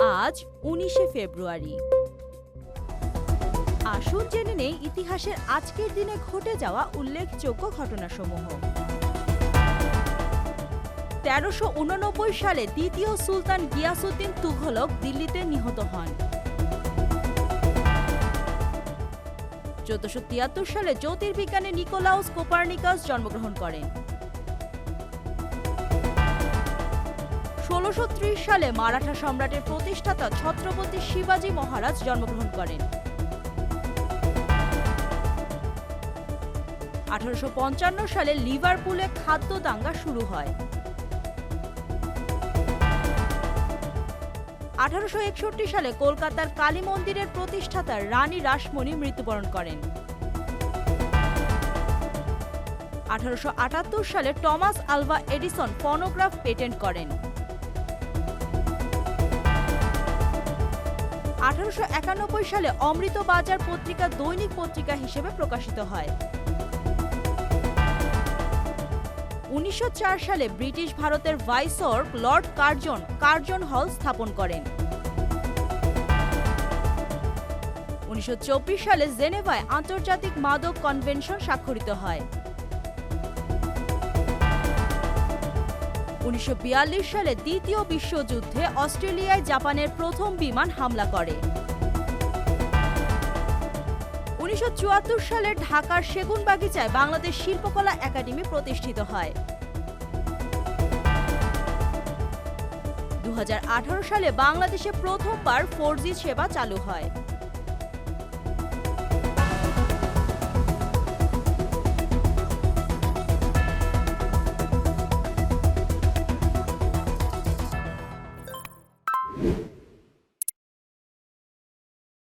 আজ উনিশে ফেব্রুয়ারি। আসুন জেনে নেই ইতিহাসের আজকের দিনে ঘটে যাওয়া উল্লেখযোগ্য ঘটনাসমূহ। তেরোশো উননব্বই সালে দ্বিতীয় সুলতান গিয়াসুদ্দিন তুঘলক দিল্লিতে নিহত হন। চোদ্দশো তিয়াত্তর সালে জ্যোতির্বিজ্ঞানী নিকোলাউস কোপার্নিকাস জন্মগ্রহণ করেন। ষোলোশো সালে মারাঠা সম্রাটের প্রতিষ্ঠাতা ছত্রপতি শিবাজী মহারাজ জন্মগ্রহণ করেন। আঠারোশো পঞ্চান্ন সালে লিভারপুলে খাদ্য দাঙ্গা শুরু হয়। আঠারোশো একষট্টি সালে কলকাতার কালী মন্দিরের প্রতিষ্ঠাতা রানী রাসমণি মৃত্যুবরণ করেন। আঠারোশো আটাত্তর সালে Thomas Alva Edison phonograph patent করেন। আঠারোশো সালে অমৃত বাজার পত্রিকা দৈনিক পত্রিকা হিসেবে প্রকাশিত হয়। উনিশশো চার সালে ব্রিটিশ ভারতের ভাইসর লর্ড কার্জন কার্জন হল স্থাপন করেন। উনিশশো চব্বিশ সালে জেনেভায় আন্তর্জাতিক মাদক কনভেনশন স্বাক্ষরিত হয়। উনিশশো সালে দ্বিতীয় বিশ্বযুদ্ধে অস্ট্রেলিয়ায় জাপানের প্রথম বিমান হামলা করে। উনিশশো চুয়াত্তর সালে ঢাকার সেগুনবাগিচায় বাংলাদেশ শিল্পকলা একাডেমি প্রতিষ্ঠিত হয়। দু হাজার আঠারো সালে বাংলাদেশে প্রথমবার ফোর সেবা চালু হয়।